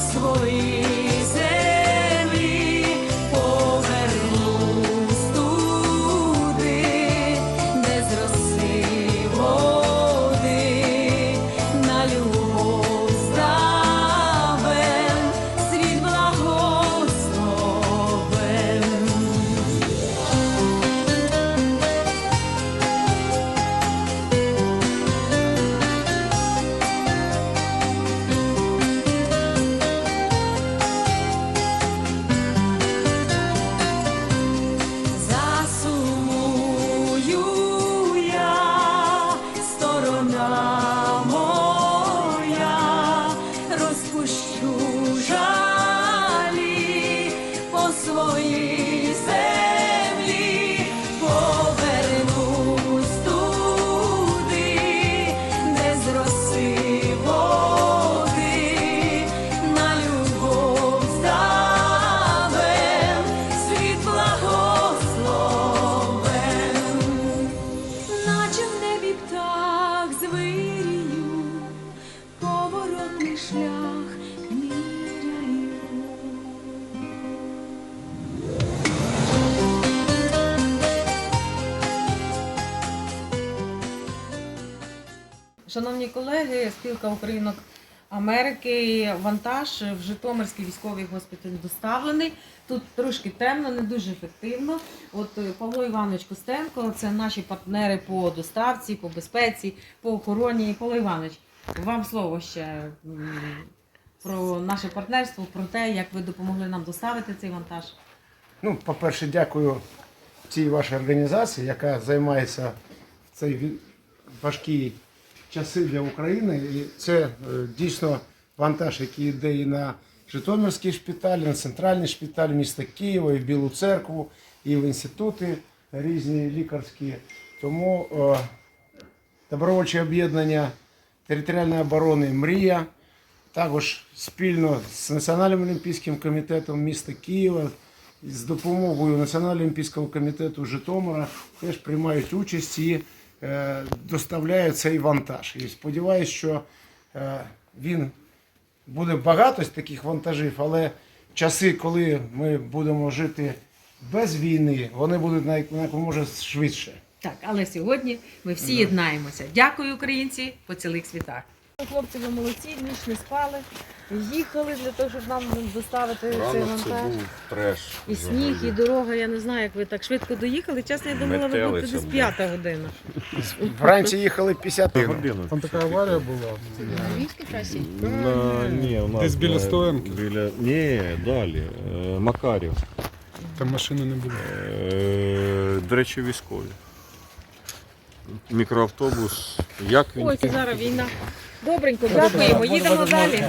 Slowly. шлях. Шановні колеги, спілка Українок Америки, вантаж в Житомирський військовий госпіталь доставлений. Тут трошки темно, не дуже ефективно. От е, Павло Іванович Костенко, це наші партнери по доставці, по безпеці, по охороні. Павло Іванович вам слово ще про наше партнерство, про те, як ви допомогли нам доставити цей вантаж. Ну, по-перше, дякую цій вашій організації, яка займається в цей важкі часи для України. І це е, дійсно вантаж, який йде і на Житомирський шпиталь, і на центральний шпиталь міста Києва, і в Білу церкву, і в інститути різні лікарські. Тому е, добровольче об'єднання територіальної оборони Мрія. Також спільно з Національним олімпійським комітетом міста Києва, з допомогою Національного олімпійського комітету Житомира теж приймають участь і е, доставляють цей вантаж. І сподіваюся, що е, він буде багато таких вантажів, але часи, коли ми будемо жити без війни, вони будуть на найможе швидше. Так, але сьогодні ми всі єднаємося. Дякую, українці, по цілих світах. Хлопці, ви молодці, ніч не спали. Їхали для того, щоб нам доставити цей Рано це вантаж. був треш. І сніг, і дорога, я не знаю, як ви так швидко доїхали. Чесно, я думала, ви будете Метелиця десь була. п'ята година. Вранці їхали 50 годин. годину. Там така аварія була. На Львівській трасі? На, ні, у нас Десь біля стоянки? Біля, ні, далі. Е, Макарів. Там машини не було. Е, до речі, військові. Мікроавтобус. Як він? Це зараз війна. Добренько, дякуємо. Їдемо далі.